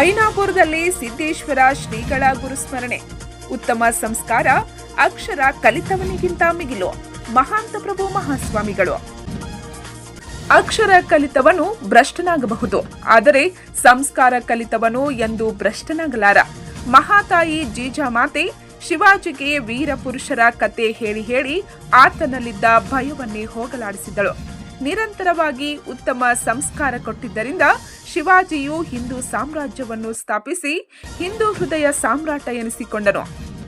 ಐನಾಪುರದಲ್ಲಿ ಸಿದ್ದೇಶ್ವರ ಶ್ರೀಗಳ ಗುರುಸ್ಮರಣೆ. ಉತ್ತಮ ಸಂಸ್ಕಾರ, ಅಕ್ಷರ ಕಲಿತವನಿಗಿಂತ ಮಿಗಿಲು. ಮಹಾಂತ ಪ್ರಭು ಮಹಾಸ್ವಾಮಿಗಳು. ಅಕ್ಷರ ಕಲಿತವನು ಭ್ರಷ್ಟನಾಗಬಹುದು. ಆದರೆ ಸಂಸ್ಕಾರ ಕಲಿತವನು ಎಂದು ಭ್ರಷ್ಟನಾಗಲಾರ. ಮಹಾತಾಯಿ ಜೀಜಾಮಾತೆ ಶಿವಾಜಿಗೆ ವೀರ ಪುರುಷರ ಕತೆ ಹೇಳಿ ಹೇಳಿ ಆತನಲ್ಲಿದ್ದ ಭಯವನ್ನೇ ಹೋಗಲಾಡಿಸಿದಳು. ನಿರಂತರವಾಗಿ ಉತ್ತಮ ಸಂಸ್ಕಾರ ಕೊಟ್ಟಿದ್ದರಿಂದ ಶಿವಾಜಿಯು ಹಿಂದೂ ಸಾಮ್ರಾಜ್ಯವನ್ನು ಸ್ಥಾಪಿಸಿ ಹಿಂದೂ ಹೃದಯ ಸಾಮ್ರಾಟ ಎನಿಸಿಕೊಂಡನು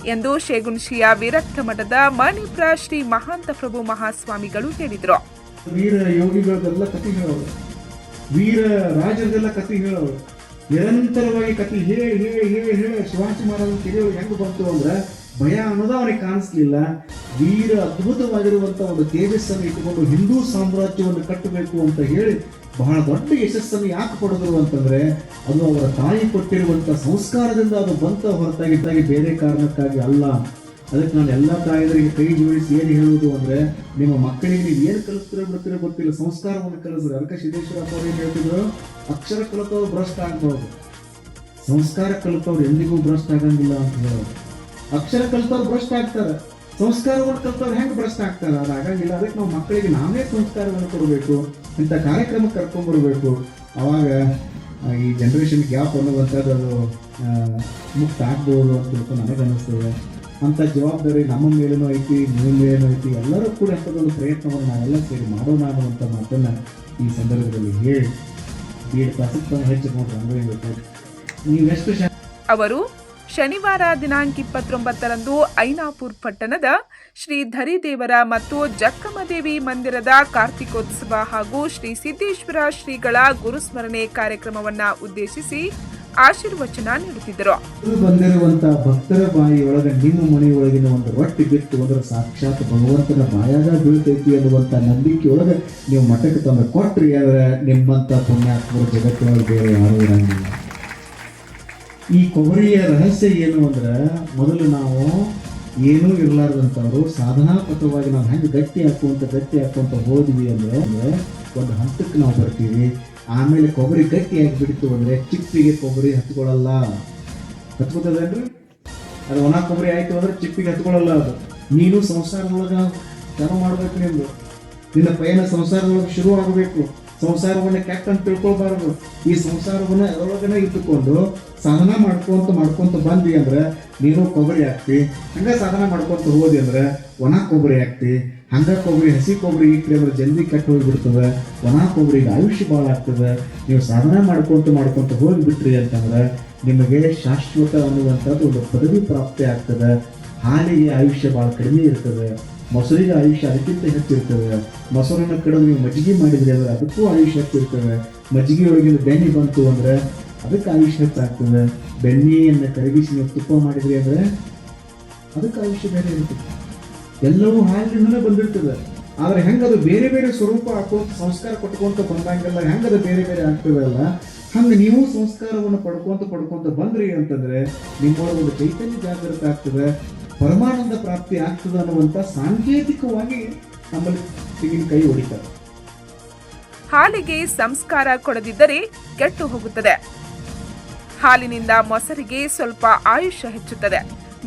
ಎಂದು ಶೇಗುನ್ಶಿಯ ವಿರಕ್ತ ಮಠದ ಮಣಿಪ್ರ ಶ್ರೀ ಮಹಾಂತ ಪ್ರಭು ಮಹಾಸ್ವಾಮಿಗಳು ಹೇಳಿದರು. ವೀರ ಯೋಗಿಗಳದೆಲ್ಲ ಕಥೆ ಹೇಳೋರು. ವೀರ ರಾಜರದೆಲ್ಲ ಕಥೆ ಹೇಳೋರು. ನಿರಂತರವಾಗಿ ಕಥೆ ಹೇಳಿ ಹೇಳಿ ಹೇಳಿ ಹೇಳಿ ಶಿವಾಜಿ ಮಹಾರಾಜನ ತಿಳಿಯೋರು ಹೆಂಗ್ ಬಂತು ಅಂದ್ರೆ ಭಯ ಅನ್ನೋದು ಅವನಿಗೆ ಕಾಣಿಸ್ಲಿಲ್ಲ. ವೀರ ಅದ್ಭುತವಾಗಿರುವಂಥ ಒಂದು ತೇಜಸ್ಸನ್ನು ಇಟ್ಟುಕೊಂಡು ಹಿಂದೂ ಸಾಮ್ರಾಜ್ಯವನ್ನು ಕಟ್ಟಬೇಕು ಅಂತ ಹೇಳಿ ಬಹಳ ದೊಡ್ಡ ಯಶಸ್ಸನ್ನು ಯಾಕೆ ಪಡೆದರು ಅಂತಂದ್ರೆ ಅದು ಅವರ ತಾಯಿ ಕೊಟ್ಟಿರುವಂಥ ಸಂಸ್ಕಾರದಿಂದ ಅದು ಬಂತ ಹೊರತಾಗಿದ್ದಾಗಿ ಬೇರೆ ಕಾರಣಕ್ಕಾಗಿ ಅಲ್ಲ. ಅದಕ್ಕೆ ನಾನು ಎಲ್ಲ ತಾಯಂದರಿಗೆ ಕೈ ಜೋಡಿಸಿ ಏನು ಹೇಳುವುದು ಅಂದ್ರೆ, ನಿಮ್ಮ ಮಕ್ಕಳಿಗೆ ನೀವು ಏನು ಕಲಿಸ್ತೀರೋ ಬಿಡ್ತೀರೋ ಗೊತ್ತಿಲ್ಲ. ಸಂಸ್ಕಾರವನ್ನು ಕಲಿಸ್ರಿ. ಅದಕ್ಕೆ ಸಿದ್ದೇಶ್ವರಪ್ಪ ಅವರು ಏನು ಹೇಳ್ತಿದ್ರು? ಅಕ್ಷರ ಕಲಿತವ್ರು ಭ್ರಷ್ಟ ಆಗ್ಬಾರ್ದು. ಸಂಸ್ಕಾರ ಕಲಿತವ್ರು ಎಂದಿಗೂ ಭ್ರಷ್ಟ ಆಗಂಗಿಲ್ಲ ಅಂತ ಹೇಳೋರು ಅಕ್ಷರ ಕಲ್ತವ್ರು ಭ್ರಷ್ಟ ಆಗ್ತಾರೆ. ಸಂಸ್ಕಾರವನ್ನು ಕಲ್ತವ್ರು ಹೆಂಗೆ ಭ್ರಷ್ಟ ಆಗ್ತಾರೆ? ಅದು ಆಗಂಗಿಲ್ಲ. ಅದಕ್ಕೆ ನಾವು ಮಕ್ಕಳಿಗೆ ನಾವೇ ಸಂಸ್ಕಾರವನ್ನು ಕೊಡಬೇಕು. ಇಂಥ ಕಾರ್ಯಕ್ರಮ ಕರ್ಕೊಂಡ್ಬರ್ಬೇಕು ಅವಾಗ ಈ ಜನರೇಷನ್ ಗ್ಯಾಪ್ ಅನ್ನುವಂಥದ್ದು ಅದು ಮುಕ್ತ ಆಗ್ಬೋದು ಅಂತ ನನಗೆ ಅನ್ನಿಸ್ತದೆ ಅಂಥ ಜವಾಬ್ದಾರಿ ನಮ್ಮ ಮೇಲೂ ಐತಿ, ನಿಮ್ಮ ಮೇಲೂ ಐತಿ. ಎಲ್ಲರೂ ಕೂಡ ಅಂಥದ್ದೊಂದು ಪ್ರಯತ್ನವನ್ನು ನಾವೆಲ್ಲ ಸೇರಿ ಮಾಡೋಣ ಅನ್ನುವಂಥ ಮಾತನ್ನು ಈ ಸಂದರ್ಭದಲ್ಲಿ ಹೇಳಿ. ಏಳು ಪ್ರಸಕ್ತ ತಾನು ಹೆಚ್ಚು ನೋಡ್ರಿ, ಅಂದ್ರೆ ನೀವೆಷ್ಟು ಶ ಅವರು ಶನಿವಾರ ದಿನಾಂಕ ಇಪ್ಪತ್ತೊಂಬತ್ತರಂದು ಐನಾಪುರ್ ಪಟ್ಟಣದ ಶ್ರೀ ಧರಿದೇವರ ಮತ್ತು ಜಕ್ಕಮ್ಮದೇವಿ ಮಂದಿರದ ಕಾರ್ತಿಕೋತ್ಸವ ಹಾಗೂ ಶ್ರೀ ಸಿದ್ದೇಶ್ವರ ಶ್ರೀಗಳ ಗುರುಸ್ಮರಣೆ ಕಾರ್ಯಕ್ರಮವನ್ನು ಉದ್ದೇಶಿಸಿ ಆಶೀರ್ವಚನ ನೀಡುತ್ತಿದ್ದರು. ಬಂದಿರುವಂತಹ ಬಂದಿರುವಂತ ಭಕ್ತರ ಬಾಯಿಯೊಳಗೆ ನಿಮ್ಮ ಮನೆಯೊಳಗಿನ ಒಂದು ರೊಟ್ಟಿ ಬಿಟ್ಟು ಅದರ ಸಾಕ್ಷಾತ್ ಭಗವಂತನ ಬಾಯಾಗ ಬೀಳ್ತೈತಿ ಅನ್ನುವಂಥ ನಂಬಿಕೆಯೊಳಗೆ ನೀವು ಮಠಕ್ಕೆ ತಂದು ಕೊಟ್ರಿ ಅಂದ್ರೆ ನಿಮ್ಮಂತ ಪುಣ್ಯಾತ್ಮರು ಜಗತ್ತಿನೊಳಗೆ ಬೇರೆ ಯಾರು ಇರಂಗಿಲ್ಲ. ಈ ಕೊಬ್ಬರಿಯ ರಹಸ್ಯ ಏನು ಅಂದ್ರೆ ಮೊದಲು ನಾವು ಏನೂ ಇರಲಾರ್ದಂಥವ್ರು ಸಾಧನಾಪಥವಾಗಿ ನಾವು ಹೆಂಗೆ ಗಟ್ಟಿ ಹಾಕುವಂತ ಗಟ್ಟಿ ಹಾಕುವಂತ ಹೋದ್ವಿ ಅಂದ್ರೆ ಒಂದು ಹಂತಕ್ಕೆ ನಾವು ಬರ್ತೀವಿ. ಆಮೇಲೆ ಕೊಬ್ಬರಿ ಗಟ್ಟಿಯಾಗಿ ಬಿಡ್ತು ಅಂದರೆ ಚಿಪ್ಪಿಗೆ ಕೊಬ್ಬರಿ ಹತ್ಕೊಳ್ಳಲ್ಲ. ಹತ್ಕೋತದೇನ್ರಿ? ಅದು ಒಣ ಕೊಬ್ಬರಿ ಆಯಿತು ಅಂದರೆ ಚಿಪ್ಪಿಗೆ ಹತ್ಕೊಳ್ಳಲ್ಲ ಅದು. ನೀನು ಸಂಸಾರದೊಳಗ ಚಾಲು ಮಾಡ್ಬೇಕು ನಿಮ್ಮದು ನಿನ್ನ ಪಯಣ ಸಂಸಾರದೊಳಗೆ ಶುರು ಆಗಬೇಕು ಸಂಸಾರವನ್ನ ಕೆಟ್ಟ ಅಂತ ತಿಳ್ಕೊಳ್ಬಾರ್ದು. ಈ ಸಂಸಾರವನ್ನ ಅದರೊಳಗನೆ ಇಟ್ಟುಕೊಂಡು ಸಾಧನ ಮಾಡ್ಕೊಂತ ಮಾಡ್ಕೊಂತ ಬಂದ್ವಿ ಅಂದ್ರೆ ನೀನು ಕೊಬ್ಬರಿ ಹಾಕ್ತಿ, ಹಂಗೆ ಸಾಧನ ಮಾಡ್ಕೊಂತ ಹೋದಿ ಅಂದ್ರೆ ಒಣ ಕೊಬ್ಬರಿ ಹಾಕ್ತಿ, ಹಂಗ ಕೊಬ್ಬರಿ, ಹಸಿ ಕೊಬ್ಬರಿ ಇಟ್ಟರೆ ಅಂದ್ರೆ ಜಲ್ದಿ ಕೆಟ್ಟ ಹೋಗ್ಬಿಡ್ತದೆ. ಒಣ ಕೊಬ್ಬರಿಗೆ ಆಯುಷ್ಯ ಭಾಳ ಆಗ್ತದೆ. ನೀವು ಸಾಧನ ಮಾಡ್ಕೊಂತ ಮಾಡ್ಕೊಂತ ಹೋಗಿಬಿಟ್ರಿ ಅಂತಂದ್ರೆ ನಿಮಗೆ ಶಾಶ್ವತ ಅನ್ನುವಂಥದ್ದು ಒಂದು ಪದವಿ ಪ್ರಾಪ್ತಿ ಆಗ್ತದೆ. ಹಾಲಿಗೆ ಆಯುಷ್ಯ ಭಾಳ ಕಡಿಮೆ ಇರ್ತದೆ. ಮೊಸರಿಗೆ ಆಯುಷ್ಯ ಅದಕ್ಕಿಂತ ಹೆಚ್ಚಿರ್ತವೆ ಮೊಸರನ್ನು ಕಡಿದು ನೀವು ಮಜ್ಜಿಗೆ ಮಾಡಿದ್ರಿ ಅಂದರೆ ಅದಕ್ಕೂ ಆಯುಷ್ಯ ಹೆಚ್ಚಿರ್ತವೆ ಮಜ್ಜಿಗೆ ಒಳಗಿನ ಬೆಣ್ಣೆ ಬಂತು ಅಂದ್ರೆ ಅದಕ್ಕೆ ಆಯುಷ್ಯ ಹೆಚ್ಚಾಗ್ತದೆ ಬೆಣ್ಣೆಯನ್ನು ಕರಗಿಸಿ ನೀವು ತುಪ್ಪ ಮಾಡಿದ್ರಿ ಅಂದ್ರೆ ಅದಕ್ಕೆ ಆಯುಷ್ಯ ಬೇರೆ ಇರ್ತದೆ ಎಲ್ಲವೂ ಹಾಲಿನಿಂದಲೇ ಬಂದಿರ್ತದೆ. ಹೆಂಗೆ ಅದು ಬೇರೆ ಬೇರೆ ಸ್ವರೂಪ ಹಾಕೋತ ಸಂಸ್ಕಾರ ಕೊಟ್ಕೊಂತ ಬಂದಂಗೆಲ್ಲ ಹೆಂಗದು ಬೇರೆ ಬೇರೆ ಆಗ್ತದಲ್ಲ ಹಂಗೆ ನೀವು ಸಂಸ್ಕಾರವನ್ನು ಪಡ್ಕೊಂತ ಪಡ್ಕೊಂತ ಬಂದ್ರಿ ಅಂತಂದ್ರೆ ನಿಮ್ಮೊಳಗೆ ಒಂದು ಚೈತನ್ಯ ಜಾಗೃತ ಆಗ್ತದೆ. ಪರಮಾನಂದ ಪ್ರಾಪ್ತಿ ಆಗ್ತದೆ ಅನ್ನುವಂಥ ಸಾಂಕೇತಿಕವಾಗಿ ನಮ್ಮಲ್ಲಿ ತೆಂಗಿನಕಾಯಿ ಹೊಡಿತಾರೆ. ಹಾಲಿಗೆ ಸಂಸ್ಕಾರ ಕೊಡದಿದ್ದರೆ ಕೆಟ್ಟು ಹೋಗುತ್ತದೆ. ಹಾಲಿನಿಂದ ಮೊಸರಿಗೆ ಸ್ವಲ್ಪ ಆಯುಷ್ಯ ಹೆಚ್ಚುತ್ತದೆ.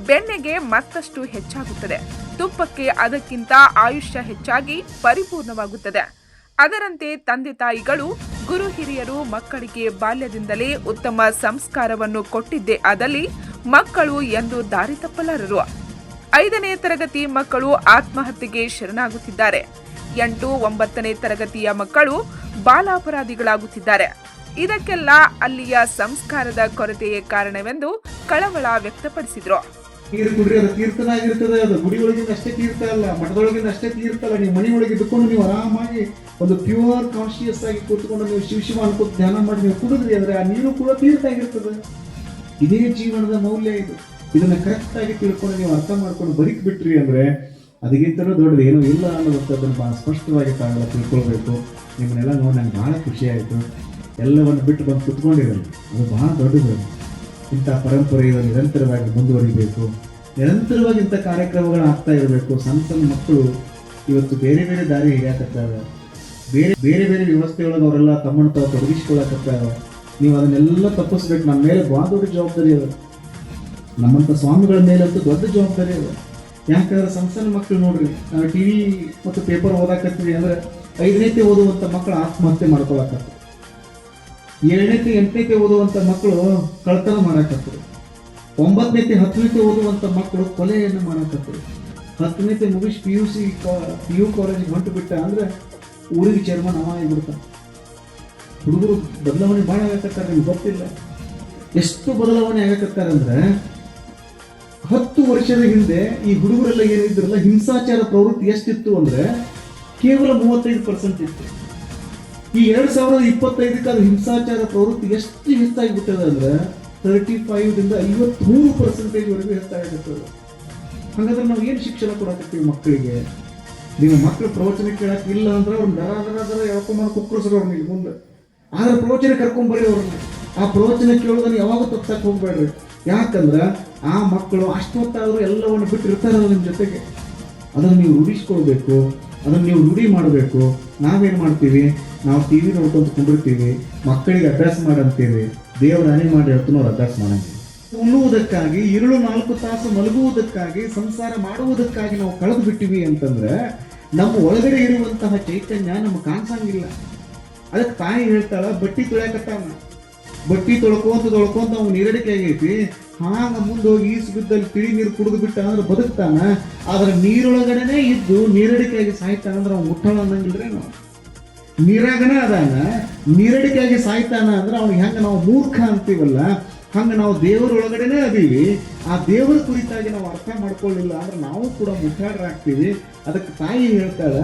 ಬೆಣ್ಣೆಗೆ ಮತ್ತಷ್ಟು ಹೆಚ್ಚಾಗುತ್ತದೆ. ತುಪ್ಪಕ್ಕೆ ಅದಕ್ಕಿಂತ ಆಯುಷ್ಯ ಹೆಚ್ಚಾಗಿ ಪರಿಪೂರ್ಣವಾಗುತ್ತದೆ. ಅದರಂತೆ ತಂದೆ ತಾಯಿಗಳು, ಗುರು ಹಿರಿಯರು ಮಕ್ಕಳಿಗೆ ಬಾಲ್ಯದಿಂದಲೇ ಉತ್ತಮ ಸಂಸ್ಕಾರವನ್ನು ಕೊಟ್ಟಿದ್ದೇ ಆದಲ್ಲಿ ಮಕ್ಕಳು ಎಂದು ದಾರಿ ತಪ್ಪಲಾರರು. ಐದನೇ ತರಗತಿ ಮಕ್ಕಳು ಆತ್ಮಹತ್ಯೆಗೆ ಶರಣಾಗುತ್ತಿದ್ದಾರೆ. ಎಂಟು, ಒಂಬತ್ತನೇ ತರಗತಿಯ ಮಕ್ಕಳು ಬಾಲಾಪರಾಧಿಗಳಾಗುತ್ತಿದ್ದಾರೆ. ಇದಕ್ಕೆಲ್ಲ ಅಲ್ಲಿಯ ಸಂಸ್ಕಾರದ ಕೊರತೆಯೇ ಕಾರಣವೆಂದು ಕಳವಳ ವ್ಯಕ್ತಪಡಿಸಿದ್ರು. ನೀರು ಕುಡ್ರಿ ಅದು ತೀರ್ಥನ ಆಗಿರ್ತದೆ, ಅದು ಗುಡಿ ಅಷ್ಟೇ ತೀರ್ಥ ಅಲ್ಲ, ಮಠದೊಳಗಿಂದ ಅಷ್ಟೇ ತೀರ್ಥ ಅಲ್ಲ, ನೀವು ಮನೆ ಇದ್ದುಕೊಂಡು ನೀವು ಆರಾಮಾಗಿ ಒಂದು ಪ್ಯೂರ್ ಕಾನ್ಶಿಯಸ್ ಆಗಿ ಕೂತ್ಕೊಂಡು ನೀವು ಶಿವ ಶಿವ ಅನ್ಕೋತ ಧ್ಯಾನ ಮಾಡಿ ನೀವು ಕುಡಿದ್ರಿ ಅಂದ್ರೆ ಆ ನೀರು ಕೂಡ ತೀರ್ಥ ಆಗಿರ್ತದೆ. ಇದೇ ಜೀವನದ ಮೌಲ್ಯ ಇದು. ಇದನ್ನ ಕರೆಕ್ಟ್ ಆಗಿ ತಿಳ್ಕೊಂಡು ನೀವು ಅರ್ಥ ಮಾಡ್ಕೊಂಡು ಬರಿಕ್ ಬಿಟ್ರಿ ಅಂದ್ರೆ ಅದಕ್ಕಿಂತಲೂ ದೊಡ್ಡದು. ಏನೂ ಇಲ್ಲ ಅನ್ನೋದನ್ನು ಭಾಳ ಸ್ಪಷ್ಟವಾಗಿ ತಾವೆಲ್ಲ ತಿಳ್ಕೊಳ್ಬೇಕು. ನಿಮ್ಮನ್ನೆಲ್ಲ ನೋಡಿ ನಂಗೆ ಭಾಳ ಖುಷಿ ಆಯಿತು. ಎಲ್ಲವನ್ನು ಬಿಟ್ಟು ಬಂದು ಕುತ್ಕೊಂಡಿರೋದು ಅದು ಭಾಳ ದೊಡ್ಡದು. ಇಂಥ ಪರಂಪರೆಯು ನಿರಂತರವಾಗಿ ಮುಂದುವರಿಬೇಕು. ನಿರಂತರವಾಗಿ ಇಂಥ ಕಾರ್ಯಕ್ರಮಗಳು ಆಗ್ತಾ ಇರಬೇಕು. ಸಣ್ಣ ಸಣ್ಣ ಮಕ್ಕಳು ಇವತ್ತು ಬೇರೆ ಬೇರೆ ದಾರಿ ಹಿಡಿಯಾಕತ್ತಾರ. ಬೇರೆ ಬೇರೆ ಬೇರೆ ವ್ಯವಸ್ಥೆಯೊಳಗೆ ಅವರೆಲ್ಲ ತಮ್ಮನ್ನು ತಾವು ನೀವು ಅದನ್ನೆಲ್ಲ ತಪ್ಪಿಸ್ಬೇಕು. ನಮ್ಮ ಮೇಲೆ ಭಾಳ ದೊಡ್ಡ ಜವಾಬ್ದಾರಿ ಅದ. ನಮ್ಮಂಥ ಸ್ವಾಮಿಗಳ ಮೇಲಂತೂ ದೊಡ್ಡ ಜವಾಬ್ದಾರಿ ಅದ. ಯಾಕಂದ್ರೆ ಸಣ್ಣ ಸಣ್ಣ ಮಕ್ಕಳು ನೋಡ್ರಿ ನಾವು ಟಿ ವಿ ಮತ್ತು ಪೇಪರ್ ಓದಾಕತ್ತೀವಿ ಅಂದ್ರೆ ಐದನೇತಿ ಓದುವಂಥ ಮಕ್ಕಳು ಆತ್ಮಹತ್ಯೆ ಮಾಡ್ಕೊಳಕತ್ತಾರೆ ಏಳನೇತಿ ಎಂಟನೇತಿ ಓದುವಂಥ ಮಕ್ಕಳು ಕಳ್ತನ ಮಾಡಕತ್ತರು ಒಂಬತ್ತನೇತಿ ಹತ್ತನೇತಿ ಓದುವಂಥ ಮಕ್ಕಳು ಕೊಲೆಯನ್ನು ಮಾಡಕತ್ತರು ಹತ್ತನೇತಿ ಮುಗಿಸಿ P U C P U ಕಾಲೇಜಿಗೆ ಹೊಂಟು ಬಿಟ್ಟ ಅಂದರೆ ಊರಿಗೆ ಚೇರ್ಮನ್ ಅವ ಆಗಿಬಿಡ್ತಾನೆ ಹುಡುಗರು ಬದಲಾವಣೆ ಭಾಳ ಆಗಕತ್ತಾರೆ ನಿಮ್ಗೆ ಗೊತ್ತಿಲ್ಲ. ಎಷ್ಟು ಬದಲಾವಣೆ ಆಗಕತ್ತಾರೆ ಅಂದ್ರೆ, ಹತ್ತು ವರ್ಷದ ಹಿಂದೆ ಈ ಹುಡುಗರೆಲ್ಲ ಏನಿದ್ರಲ್ಲ, ಹಿಂಸಾಚಾರ ಪ್ರವೃತ್ತಿ ಎಷ್ಟಿತ್ತು ಅಂದ್ರೆ, ಕೇವಲ ಮೂವತ್ತೈದು ಪರ್ಸೆಂಟ್ ಇತ್ತು. ಈ ಎರಡು ಸಾವಿರದ ಇಪ್ಪತ್ತೈದಕ್ಕೆ ಅದು ಹಿಂಸಾಚಾರ ಪ್ರವೃತ್ತಿ ಎಷ್ಟು ಹೆಚ್ಚಾಗಿಬಿಟ್ಟದೆ ಅಂದರೆ ತರ್ಟಿ ಫೈವ್ದಿಂದ ಐವತ್ತ್ಮೂರು ಐವತ್ಮೂರು ಪರ್ಸೆಂಟೇಜ್ ವರೆಗೂ ಹೆಚ್ಚಾಗಿರ್ತದೆ ಹಾಗಾದ್ರೆ ನಾವು ಏನು ಶಿಕ್ಷಣ ಕೊಡಕತ್ತೀವಿ ಮಕ್ಕಳಿಗೆ? ನೀವು ಮಕ್ಕಳು ಪ್ರವಚನ ಕೇಳಕ್ಕೆ ಇಲ್ಲ ಅಂದ್ರೆ ಅವ್ರನ್ನ ದರ ದರ ದರ ಯಾವ ಕುಕ್ಕರ್ಸ್ರು ಅವ್ರನ್ನ ಇಲ್ಲಿ ಮುಂದೆ. ಆದ್ರೆ ಪ್ರವಚನ ಕರ್ಕೊಂಡ್ಬರ್ರಿ ಅವ್ರನ್ನ ಆ ಪ್ರವಚನ ಕೇಳೋದನ್ನ ಯಾವಾಗ ತಪ್ಸಕ್ ಹೋಗ್ಬೇಡ್ರಿ. ಯಾಕಂದ್ರೆ ಆ ಮಕ್ಕಳು ಅಷ್ಟೊತ್ತಾದರೂ ಎಲ್ಲವನ್ನು ಬಿಟ್ಟಿರ್ತಾರೆ ನಿಮ್ಮ ಜೊತೆಗೆ. ಅದನ್ನು ನೀವು ರೂಢಿಸ್ಕೊಳ್ಬೇಕು, ಅದನ್ನು ನೀವು ರೂಢಿ ಮಾಡಬೇಕು. ನಾವೇನು ಮಾಡ್ತೀವಿ? ನಾವು ಟಿ ವಿ ನೋಡ್ಕೊಂಡು ಕುಂಡಿರ್ತೀವಿ, ಮಕ್ಕಳಿಗೆ ಅಭ್ಯಾಸ ಮಾಡಂತೀವಿ. ದೇವರ ಹನಿ ಮಾಡಿ ಹೇಳ್ತೀನಿ ಅವ್ರು ಅಭ್ಯಾಸ ಮಾಡಂತೀವಿ ಉಣ್ಣುವುದಕ್ಕಾಗಿ ಇರುಳು ನಾಲ್ಕು ತಾಸು ಮಲಗುವುದಕ್ಕಾಗಿ, ಸಂಸಾರ ಮಾಡುವುದಕ್ಕಾಗಿ ನಾವು ಕಳೆದು ಬಿಟ್ಟಿವಿ ಅಂತಂದ್ರೆ, ನಮ್ಮ ಒಳಗಡೆ ಇರುವಂತಹ ಚೈತನ್ಯ ನಮ್ಗೆ ಕಾಣಿಸಂಗಿಲ್ಲ. ಅದಕ್ಕೆ ತಾಯಿ ಹೇಳ್ತಾಳ, ಬಟ್ಟಿ ತೊಳ್ಯಾಕತ್ತಾವ ಬಟ್ಟಿ ತೊಳ್ಕೊಂತ ತೊಳ್ಕೊಂತ ಅವ್ನು ನೀರಡಿಕೆ ಆಗೈತಿ ಹಾಗ ಮುಂದೆ ಹೋಗಿ ಈಸು ಬಿದ್ದಲ್ಲಿ ತಿಳಿ ನೀರು ಕುಡಿದು ಬಿಟ್ಟ ಅಂದ್ರೆ ಬದುಕ್ತಾನ. ಆದ್ರೆ ನೀರೊಳಗಡೆನೆ ಇದ್ದು ನೀರಡಿಕೆಯಾಗಿ ಸಾಯ್ತಾನ ಅಂದ್ರೆ ಅವ್ನು ಮುಟ್ಟಳ ಅನ್ನಂಗಿಲ್ರಿ ನಾವು. ನೀರಾಗನ ಅದಾನ ನೀರಡಿಕೆಯಾಗಿ ಸಾಯ್ತಾನ ಅಂದ್ರೆ ಅವ್ನಿಗೆ ಹೆಂಗ ನಾವು ಮೂರ್ಖ ಅಂತೀವಲ್ಲ. ಹಂಗ ನಾವು ದೇವರೊಳಗಡೆನೆ ಅದೀವಿ. ಆ ದೇವರ ಕುರಿತಾಗಿ ನಾವು ಅರ್ಥ ಮಾಡ್ಕೊಳ್ಳಿಲ್ಲ ಅಂದ್ರೆ ನಾವು ಕೂಡ ಮುಖಾಡರಾಗ್ತೀವಿ. ಅದಕ್ಕೆ ತಾಯಿ ಹೇಳ್ತಾಳೆ,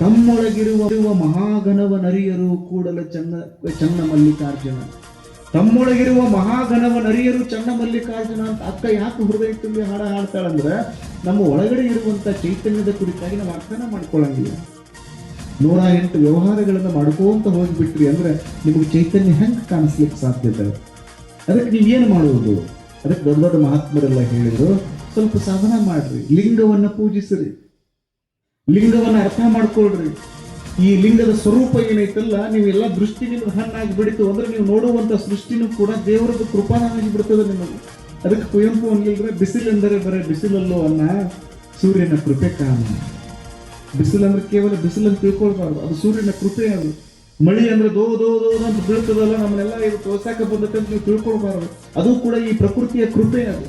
ತಮ್ಮೊಳಗಿರುವ ಮಹಾಗಣವ ನರಿಯರು ಕೂಡಲ ಚನ್ನ ಚನ್ನ ಮಲ್ಲಿಕಾರ್ಜುನ. ತಮ್ಮೊಳಗಿರುವ ಮಹಾಗಣವ ನರಿಯರು ಚನ್ನ ಮಲ್ಲಿಕಾರ್ಜುನ ಅಂತ ಅಕ್ಕ ಯಾಕೆ ಹೃದಯ ತುಂಬಿ ಹಾಡ ಹಾಡ್ತಾಳಂದ್ರೆ, ನಮ್ಮ ಒಳಗಡೆ ಇರುವಂತ ಚೈತನ್ಯದ ಕುರಿತಾಗಿ ನಾವು ಅರ್ಥನ ಮಾಡ್ಕೊಳ್ಳಂಗಿಲ್ಲ ನೂರ ಎಂಟು ವ್ಯವಹಾರಗಳನ್ನು ಮಾಡ್ಕೋಂತ ಹೋಗ್ಬಿಟ್ರಿ ಅಂದ್ರೆ ನಿಮಗೆ ಚೈತನ್ಯ ಹೆಂಗೆ ಕಾಣಿಸ್ಲಿಕ್ಕೆ ಸಾಧ್ಯತೆ ಅದಕ್ಕೆ ನೀವೇನು ಮಾಡುವುದು? ಅದಕ್ಕೆ ದೊಡ್ಡ ದೊಡ್ಡ ಮಹಾತ್ಮರೆಲ್ಲ ಹೇಳಿದ್ರು, ಸ್ವಲ್ಪ ಸಾಧನ ಮಾಡ್ರಿ, ಲಿಂಗವನ್ನು ಪೂಜಿಸ್ರಿ. ಲಿಂಗವನ್ನು ಅರ್ಥ ಮಾಡ್ಕೊಳ್ರಿ. ಈ ಲಿಂಗದ ಸ್ವರೂಪ ಏನೈತಲ್ಲ ನೀವೆಲ್ಲ ದೃಷ್ಟಿ ನಿಮ್ಗೆ ಹಣ್ಣಾಗಿ ಬಿಡಿತು ಅಂದ್ರೆ ನೀವು ನೋಡುವಂತ ಸೃಷ್ಟಿನೂ ಕೂಡ ದೇವರದ್ದು ಕೃಪಾನಾಗಿ ಬಿಡ್ತದೆ ನಿಮಗೆ. ಅದಕ್ಕೆ ಕುವೆಂಪು ಅನ್ಲಿಲ್ರೆ ಬಿಸಿಲೆಂದರೆ ಬರೀ ಬಿಸಿಲಲ್ಲೋ ಅನ್ನ ಸೂರ್ಯನ ಕೃಪೆ ಕಾಣ ಬಿಸಿಲಂದ್ರೆ ಕೇವಲ ಬಿಸಿಲನ್ನು ತಿಳ್ಕೊಳ್ಬಾರ್ದು, ಅದು ಸೂರ್ಯನ ಕೃಪೆ ಅದು. ಮಳಿ ಅಂದ್ರೆ ದೋ ದೋ ದೋ ಅಂತ ಬೀಳ್ತದಲ್ಲ, ನಮ್ಮನ್ನೆಲ್ಲ ಇದು ತೋರ್ಸಾಕ ಬಂದತ್ತೆ ಅಂತ ನೀವು ತಿಳ್ಕೊಳ್ಬಾರ್ದು. ಅದು ಕೂಡ ಈ ಪ್ರಕೃತಿಯ ಕೃಪೆ ಅದು.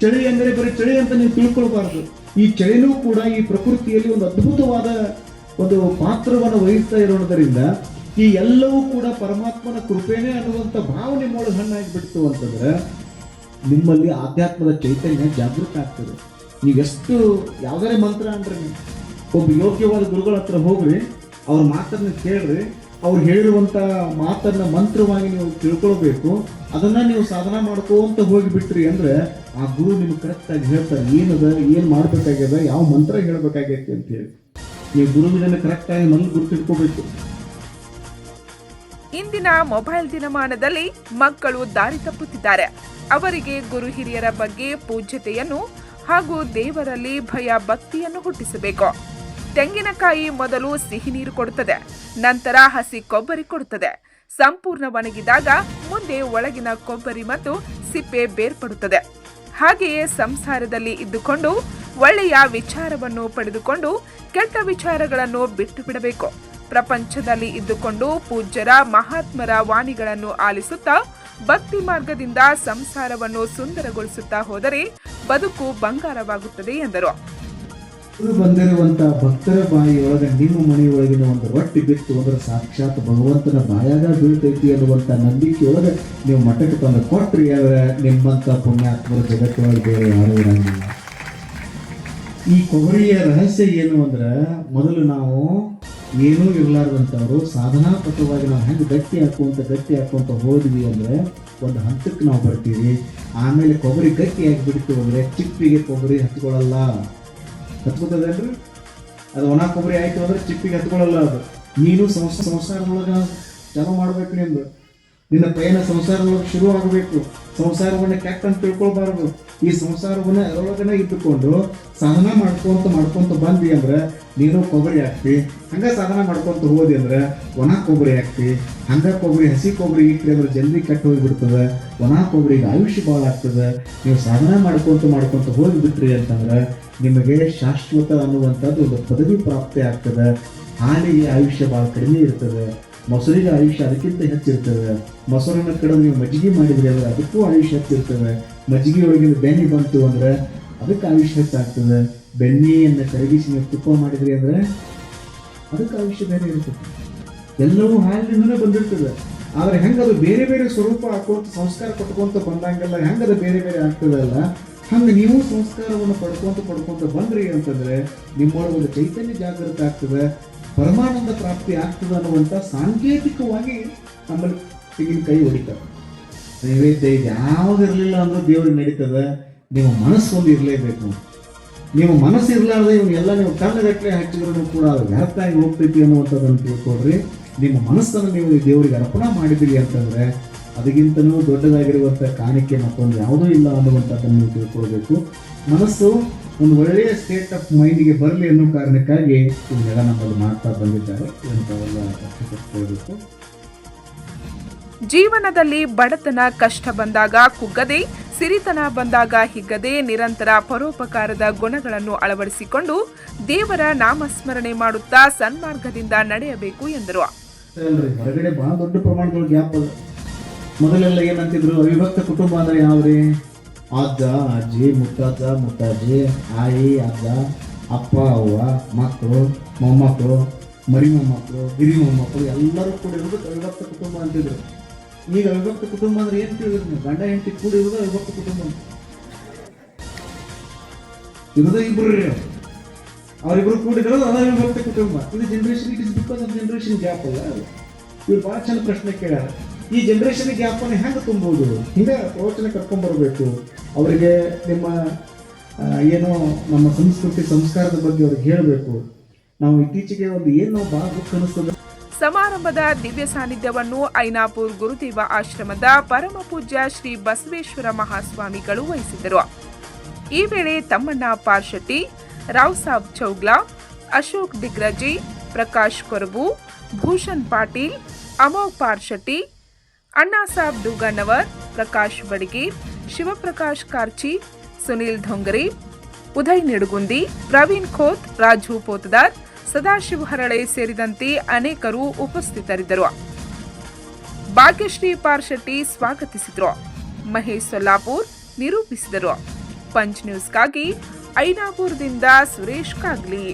ಚಳಿ ಅಂದರೆ ಬರೀ ಚಳಿ ಅಂತ ನೀವು ತಿಳ್ಕೊಳ್ಬಾರ್ದು. ಈ ಚಳಿನೂ ಕೂಡ ಈ ಪ್ರಕೃತಿಯಲ್ಲಿ ಒಂದು ಅದ್ಭುತವಾದ ಒಂದು ಪಾತ್ರವನ್ನು ವಹಿಸ್ತಾ ಇರೋದರಿಂದ ಈ ಎಲ್ಲವೂ ಕೂಡ ಪರಮಾತ್ಮನ ಕೃಪೆನೇ ಅನ್ನುವಂಥ ಭಾವನೆ ಮೂಲ ಹಣ್ಣಾಗಿ ಬಿಡ್ತು ಅಂತಂದ್ರೆ ನಿಮ್ಮಲ್ಲಿ ಆಧ್ಯಾತ್ಮದ ಚೈತನ್ಯ ಜಾಗೃತ ಆಗ್ತದೆ. ನೀವೆಷ್ಟು ಯಾವುದೇ ಮಂತ್ರ ಅಂದ್ರೆ ಒಬ್ಬ ಯೋಗ್ಯವಾದ ಗುರುಗಳ ಹತ್ರ ಹೋಗ್ರಿ. ಅವ್ರ ಮಾತನ್ನ ಕೇಳ್ರಿ, ಅವ್ರು ಹೇಳಿರುವಂತ ಮಾತನ್ನ ಮಂತ್ರವಾಗಿ ನೀವು ತಿಳ್ಕೊಳ್ಬೇಕು. ಅದನ್ನ ನೀವು ಸಾಧನ ಮಾಡ್ಕೋಂತ ಹೋಗಿಬಿಟ್ರಿ ಅಂದ್ರೆ ಆ ಗುರು ನಿಮ್ಗೆ ಕರೆಕ್ಟ್ ಆಗಿ ಹೇಳ್ತಾರೆ. ಏನದ, ಏನ್ ಮಾಡ್ಬೇಕಾಗ್ಯದ, ಯಾವ ಮಂತ್ರ ಹೇಳ್ಬೇಕಾಗೈತಿ ಅಂತ ಹೇಳಿ. ನೀವು ಗುರುವಿನ ಕರೆಕ್ಟ್ ಆಗಿ ಮನ್ ಗುರುತಿಟ್ಕೋಬೇಕು. ಇಂದಿನ ಮೊಬೈಲ್ ದಿನಮಾನದಲ್ಲಿ ಮಕ್ಕಳು ದಾರಿ ತಪ್ಪುತ್ತಿದ್ದಾರೆ. ಅವರಿಗೆ ಗುರು ಹಿರಿಯರ ಬಗ್ಗೆ ಪೂಜ್ಯತೆಯನ್ನು ಹಾಗೂ ದೇವರಲ್ಲಿ ಭಯ ಭಕ್ತಿಯನ್ನು ಹುಟ್ಟಿಸಬೇಕು. ತೆಂಗಿನಕಾಯಿ ಮೊದಲು ಸಿಹಿ ನೀರು ಕೊಡುತ್ತದೆ, ನಂತರ ಹಸಿ ಕೊಬ್ಬರಿ ಕೊಡುತ್ತದೆ. ಸಂಪೂರ್ಣ ಒಣಗಿದಾಗ ಮುಂದೆ ಒಳಗಿನ ಕೊಬ್ಬರಿ ಮತ್ತು ಸಿಪ್ಪೆ ಬೇರ್ಪಡುತ್ತದೆ. ಹಾಗೆಯೇ ಸಂಸಾರದಲ್ಲಿ ಇದ್ದುಕೊಂಡು ಒಳ್ಳೆಯ ವಿಚಾರವನ್ನು ಪಡೆದುಕೊಂಡು ಕೆಟ್ಟ ವಿಚಾರಗಳನ್ನು ಬಿಟ್ಟು ಬಿಡಬೇಕು ಪ್ರಪಂಚದಲ್ಲಿ ಇದ್ದುಕೊಂಡು ಪೂಜ್ಯರ, ಮಹಾತ್ಮರ ವಾಣಿಗಳನ್ನು ಆಲಿಸುತ್ತಾ, ಭಕ್ತಿ ಮಾರ್ಗದಿಂದ ಸಂಸಾರವನ್ನು ಸುಂದರಗೊಳಿಸುತ್ತಾ ಹೋದರೆ ಬದುಕು ಬಂಗಾರವಾಗುತ್ತದೆ ಎಂದರು. ಇವರು ಭಕ್ತರ ಭಕ್ತರ ಬಾಯಿಯೊಳಗೆ ನಿಮ್ಮ ಮನೆಯೊಳಗಿನ ಒಂದು ರೊಟ್ಟಿ ಬಿತ್ತು ಅಂದ್ರೆ ಸಾಕ್ಷಾತ್ ಭಗವಂತನ ಬಾಯಾಗ ಬೀಳ್ತೈತಿ ಅನ್ನುವಂತ ನಂಬಿಕೆಯೊಳಗೆ ನೀವು ಮಠಕ್ಕೆ ತಂದು ಕೊಟ್ರಿ ಅಂದ್ರೆ ನಿಮ್ಮಂತ ಪುಣ್ಯಾತ್ಮರ ಜಗತ್ತೊಳಗೆ ಬೇರೆ ಯಾರು ಇರಂಗಿಲ್ಲ. ಈ ಕೊಬ್ಬರಿಯ ರಹಸ್ಯ ಏನು ಅಂದ್ರೆ ಮೊದಲು ನಾವು ಏನೂ ಸಾಧನಾ ಪಥವಾಗಿ ನಾವು ಹೆಂಗೆ ಗಟ್ಟಿ ಹಾಕುವಂತ ಗಟ್ಟಿ ಹಾಕುವಂತ ಹೋದ್ವಿ ಅಂದ್ರೆ ಒಂದು ಹಂತಕ್ಕೆ ನಾವು ಬರ್ತೀವಿ. ಆಮೇಲೆ ಕೊಬ್ಬರಿ ಗಟ್ಟಿ ಬಿಡ್ತು ಅಂದ್ರೆ ಚಿಪ್ಪಿಗೆ ಕೊಬ್ಬರಿ ಹತ್ಕೊಳ್ಳಲ್ಲ ಹತ್ಕೋತದೇನ್ರಿ? ಅದು ಒಣ ಕೊಬ್ಬರಿ ಆಯ್ತು ಅಂದ್ರೆ ಚಿಪ್ಪಿಗೆ ಹತ್ಕೊಳ್ಳಲ್ಲ ಅದು. ನೀನು ಸಂಸ್ಥೆ ಸಂಸಾರದೊಳಗ ಜನ ಮಾಡ್ಬೇಕು ನಿಂದು. ನಿನ್ನ ಪಯಣ ಸಂಸಾರದೊಳಗೆ ಶುರು ಆಗಬೇಕು ಸಂಸಾರವನ್ನ ಕೆಟ್ಟ ಅಂತ ತಿಳ್ಕೊಳ್ಬಾರ್ದು. ಈ ಸಂಸಾರವನ್ನ ಅದರೊಳಗನೆ ಇಟ್ಟುಕೊಂಡು ಸಾಧನ ಮಾಡ್ಕೊಂತ ಮಾಡ್ಕೊಂತ ಬಂದ್ವಿ ಅಂದ್ರೆ ನೀನು ಕೊಬ್ಬರಿ ಹಾಕ್ತಿ, ಹಂಗ ಸಾಧನ ಮಾಡ್ಕೊಂತ ಹೋದಿ ಅಂದ್ರೆ ಒಣ ಕೊಬ್ಬರಿ ಹಾಕ್ತಿ, ಹಂಗ ಕೊಬ್ಬರಿ, ಹಸಿ ಕೊಬ್ಬರಿ ಇಟ್ರಿ ಅಂದ್ರೆ ಜಲ್ದಿ ಕೆಟ್ಟು ಹೋಗಿಬಿಡ್ತದೆ. ಒಣ ಕೊಬ್ಬರಿಗೆ ಆಯುಷ್ಯ ಭಾಳ ಆಗ್ತದೆ. ನೀವು ಸಾಧನ ಮಾಡ್ಕೊಂತ ಮಾಡ್ಕೊಂತ ಹೋಗಿಬಿಟ್ರಿ ಅಂತಂದ್ರೆ ನಿಮಗೆ ಶಾಶ್ವತ ಅನ್ನುವಂಥದ್ದು ಒಂದು ಪದವಿ ಪ್ರಾಪ್ತಿ ಆಗ್ತದೆ. ಹಾಲಿಗೆ ಆಯುಷ್ಯ ಭಾಳ ಕಡಿಮೆ ಇರ್ತದೆ. ಮೊಸರಿಗೆ ಆಯುಷ್ಯ ಅದಕ್ಕಿಂತ ಹೆಚ್ಚಿರ್ತವೆ ಮೊಸರನ್ನ ಕಡೆ ನೀವು ಮಜ್ಜಿಗೆ ಮಾಡಿದ್ರಿ ಅಂದ್ರೆ ಅದಕ್ಕೂ ಆಯುಷ್ಯ ಹೆಚ್ಚಿರ್ತವೆ ಮಜ್ಜಿಗೆ ಒಳಗಿನ ಬೆಣ್ಣೆ ಬಂತು ಅಂದ್ರೆ ಅದಕ್ಕೆ ಆಯುಷ್ಯ ಹೆಚ್ಚಾಗ್ತದೆ ಬೆಣ್ಣೆಯನ್ನು ಕರಗಿಸಿ ನೀವು ತುಪ್ಪ ಮಾಡಿದ್ರಿ ಅಂದ್ರೆ ಅದಕ್ಕೆ ಆಯುಷ್ಯ ಬೇರೆ ಇರ್ತದೆ ಎಲ್ಲವೂ ಹಾಲಿನಿಂದನೇ ಬಂದಿರ್ತದೆ. ಆದರೆ ಹೆಂಗದು ಬೇರೆ ಬೇರೆ ಸ್ವರೂಪ ಹಾಕೋತ ಸಂಸ್ಕಾರ ಕೊಟ್ಕೊಂತ ಬಂದಂಗೆಲ್ಲ ಹೆಂಗದು ಬೇರೆ ಬೇರೆ ಆಗ್ತದಲ್ಲ ಹಂಗೆ ನೀವು ಸಂಸ್ಕಾರವನ್ನು ಪಡ್ಕೊಂತ ಪಡ್ಕೊಂತ ಬಂದ್ರಿ ಅಂತಂದ್ರೆ ನಿಮ್ಮೊಳಗೆ ಒಂದು ಚೈತನ್ಯ ಜಾಗೃತ ಆಗ್ತದೆ. ಪರಮಾನಂದ ಪ್ರಾಪ್ತಿ ಆಗ್ತದೆ ಅನ್ನುವಂಥ ಸಾಂಕೇತಿಕವಾಗಿ ನಮ್ಮಲ್ಲಿ ಕೈ ಹೊಡಿತಾರೆ ನೈವೇದ್ಯ ಯಾವ್ದು ಇರಲಿಲ್ಲ ಅಂದ್ರೆ ದೇವ್ರಿಗೆ ನಡೀತದೆ. ನಿಮ್ಮ ಮನಸ್ಸು ಒಂದು ಇರಲೇಬೇಕು. ನೀವು ಮನಸ್ಸು ಇರಲಾರ್ದೆ ಇವನ್ನೆಲ್ಲ ನೀವು ಕಣ್ಣಗಟ್ಟಲೆ ಹಚ್ಚಿದ್ರು ಕೂಡ ಅದು ವ್ಯರ್ಥ ಆಗಿ ಹೋಗ್ತೈತಿ ಅನ್ನುವಂಥದ್ದನ್ನು ತಿಳ್ಕೊಡ್ರಿ ನಿಮ್ಮ ಮನಸ್ಸನ್ನು ನೀವು ದೇವರಿಗೆ ಅರ್ಪಣೆ ಮಾಡಿದಿರಿ ಅಂತಂದರೆ ಅದಕ್ಕಿಂತಲೂ ದೊಡ್ಡದಾಗಿರುವಂಥ ಕಾಣಿಕೆ ಮತ್ತೊಂದು ಯಾವುದೂ ಇಲ್ಲ ಅನ್ನುವಂಥದ್ದನ್ನು ನೀವು ತಿಳ್ಕೊಳ್ಬೇಕು. ಮನಸ್ಸು ಒಂದು ಒಳ್ಳೆಯ ಸ್ಟೇಟ್ ಆಫ್ ಮೈಂಡ್ಗೆ ಬರಲಿ ಅನ್ನೋ ಕಾರಣಕ್ಕಾಗಿ ಇವನ್ನೆಲ್ಲ ನಮ್ಮಲ್ಲಿ ಮಾಡ್ತಾ ಬಂದಿದ್ದಾರೆ. ಇಂಥವೆಲ್ಲ ಅರ್ಥಕೊಳ್ಬೇಕು ಜೀವನದಲ್ಲಿ ಬಡತನ ಕಷ್ಟ ಬಂದಾಗ ಕುಗ್ಗದೆ ಸಿರಿತನ ಬಂದಾಗ ಹಿಗ್ಗದೆ ನಿರಂತರ ಪರೋಪಕಾರದ ಗುಣಗಳನ್ನು ಅಳವಡಿಸಿಕೊಂಡು ದೇವರ ನಾಮಸ್ಮರಣೆ ಮಾಡುತ್ತಾ ಸನ್ಮಾರ್ಗದಿಂದ ನಡೆಯಬೇಕು ಎಂದರು. ಹೊರಗಡೆ ಬಹಳ ದೊಡ್ಡ ಗ್ಯಾಪ್ ಅದ. ಮೊದಲೆಲ್ಲ ಏನಂತಿದ್ರು ಅವಿಭಕ್ತ ಕುಟುಂಬ ಅಂದ್ರೆ ಯಾವ್ರಿ? ಅಜ್ಜ ಅಜ್ಜಿ ಮುತ್ತಜ್ಜ ಮುತ್ತಜ್ಜಿ ಆಯಿ, ಅಜ್ಜ, ಅಪ್ಪ, ಅವ್ವ, ಮಕ್ಕಳು, ಮೊಮ್ಮಕ್ಕಳು, ಮರಿ ಮೊಮ್ಮಕ್ಕಳು ಹಿರಿ ಮೊಮ್ಮಕ್ಕಳು, ಎಲ್ಲರೂ ಕೂಡಿರೋದು ಅವಿಭಕ್ತ ಕುಟುಂಬ ಅಂತಿದ್ರು. ಈಗ ಅವಿಭಕ್ತ ಕುಟುಂಬ ಅಂದ್ರೆ ಏನು ತಿಳಿದ್ರು ನೀವು? ಗಂಡ, ಹೆಂಡತಿ ಕೂಡಿರೋದು ಅವಿಭಕ್ತ ಕುಟುಂಬ. ಇರೋದೇ ಇಬ್ಬರು ರೀ ಅವರಿಬ್ರು ಕೂಡಿರೋದು ಅದ ವಿಭಕ್ತ ಕುಟುಂಬ. ಇದು generation it is because of generation gap ಅಲ್ಲ ಇವ್ರು ಭಾಳ ಚಂದ ಪ್ರಶ್ನೆ ಕೇಳ್ಯಾರ. ಈ ಜನರೇಷನ್ ಗ್ಯಾಪ್ ಅನ್ನು ಹೆಂಗ್ ತುಂಬೋದು? ಹಿಂಗೆ ಪ್ರವಚನ ಕರ್ಕೊಂಡ್ಬರ್ಬೇಕು ಅವರಿಗೆ ನಿಮ್ಮ ಏನು ನಮ್ಮ ಸಂಸ್ಕೃತಿ, ಸಂಸ್ಕಾರದ ಬಗ್ಗೆ ಅವ್ರಿಗೆ ಹೇಳಬೇಕು. ನಾವು ಇತ್ತೀಚೆಗೆ ಒಂದು ಏನು ಭಾಳ ದುಃಖ ಅನಿಸ್ತದೆ. ಸಮಾರಂಭದ ದಿವ್ಯ ಸಾನ್ನಿಧ್ಯವನ್ನು ಐನಾಪುರ್ ಗುರುದೇವ ಆಶ್ರಮದ ಪರಮ ಪೂಜ್ಯ ಶ್ರೀ ಬಸವೇಶ್ವರ ಮಹಾಸ್ವಾಮಿಗಳು ವಹಿಸಿದರು. ಈ ವೇಳೆ ತಮ್ಮಣ್ಣ ಪಾರ್ಶೆಟ್ಟಿ ರಾವ್ ಸಾಬ್ ಚೌಗ್ಲಾ, ಅಶೋಕ್ ದಿಗ್ರಜಿ ಪ್ರಕಾಶ್ ಕೊರಬು, ಭೂಷಣ್ ಪಾಟೀಲ್, ಅಮೋಘ್ ಪಾರ್ಶೆಟ್ಟಿ ಅಣ್ಣಾಸಾಬ್ ಡುಗಣ್ಣವರ್ ಪ್ರಕಾಶ್ ಬಡಗಿ, ಶಿವಪ್ರಕಾಶ್ ಕಾರ್ಚಿ, ಸುನೀಲ್ ಧೊಂಗರಿ, ಉದಯ್ ನಿಡುಗುಂದಿ, ಪ್ರವೀಣ್ ಖೋತ್ ರಾಜು ಪೋತದಾರ್, ಸದಾಶಿವ ಹರಳೆ ಸೇರಿದಂತೆ ಅನೇಕರು ಉಪಸ್ಥಿತರಿದ್ದರು. ಭಾಗ್ಯಶ್ರೀ ಪಾರ್ಶೆಟ್ಟಿ ಸ್ವಾಗತಿಸಿದರು. ಮಹೇಶ್ ಸೊಲ್ಲಾಪುರ್ ನಿರೂಪಿಸಿದರು. ಪಂಚ್ ನ್ಯೂಸ್ಗಾಗಿ ಐನಾಪುರದಿಂದ ಸುರೇಶ್ ಕಾಗ್ಲಿ.